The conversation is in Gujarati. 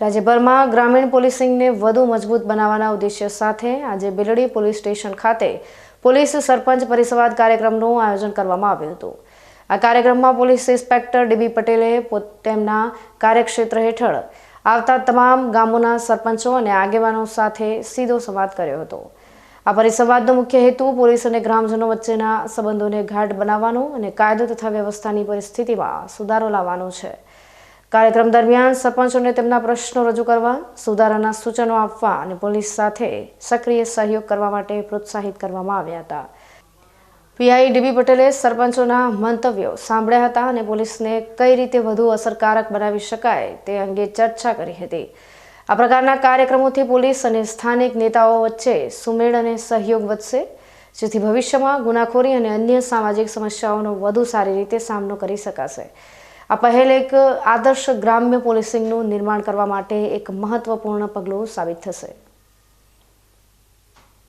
રાજ્યભરમાં ગ્રામીણ પોલીસિંગને વધુ મજબૂત બનાવવાના ઉદ્દેશ્ય સાથે આજે બિલડી પોલીસ સ્ટેશન ખાતે પોલીસ સરપંચ પરિસંવાદ કાર્યક્રમનું આયોજન કરવામાં આવ્યું હતું. આ કાર્યક્રમમાં પોલીસ ઇન્સ્પેક્ટર ડીબી પટેલે તેમના કાર્યક્ષેત્ર હેઠળ આવતા તમામ ગામોના સરપંચો અને આગેવાનો સાથે સીધો સંવાદ કર્યો હતો. આ પરિસંવાદનો મુખ્ય હેતુ પોલીસ અને ગ્રામજનો વચ્ચેના સંબંધોને ગાઢ બનાવવાનો અને કાયદો તથા વ્યવસ્થાની પરિસ્થિતિમાં સુધારો લાવવાનો છે. કાર્યક્રમ દરમિયાન સરપંચોને તેમના પ્રશ્નો રજૂ કરવા, સુધારાના સૂચનો આપવા અને પોલીસ સાથે સક્રિય સહયોગ કરવા માટે પ્રોત્સાહિત કરવામાં આવ્યા હતા. પીઆઈ ડીબી પટેલે સરપંચોના મંતવ્યો સાંભળ્યા હતા અને પોલીસને કઈ રીતે વધુ અસરકારક બનાવી શકાય તે અંગે ચર્ચા કરી હતી. આ પ્રકારના કાર્યક્રમોથી પોલીસ અને સ્થાનિક નેતાઓ વચ્ચે સુમેળ અને સહયોગ વધશે, જેથી ભવિષ્યમાં ગુનાખોરી અને અન્ય સામાજિક સમસ્યાઓનો વધુ સારી રીતે સામનો કરી શકાશે. આ પહેલ એક આદર્શ ગ્રામ્ય પોલીસિંગનું નિર્માણ કરવા માટે એક મહત્વપૂર્ણ પગલું સાબિત થશે.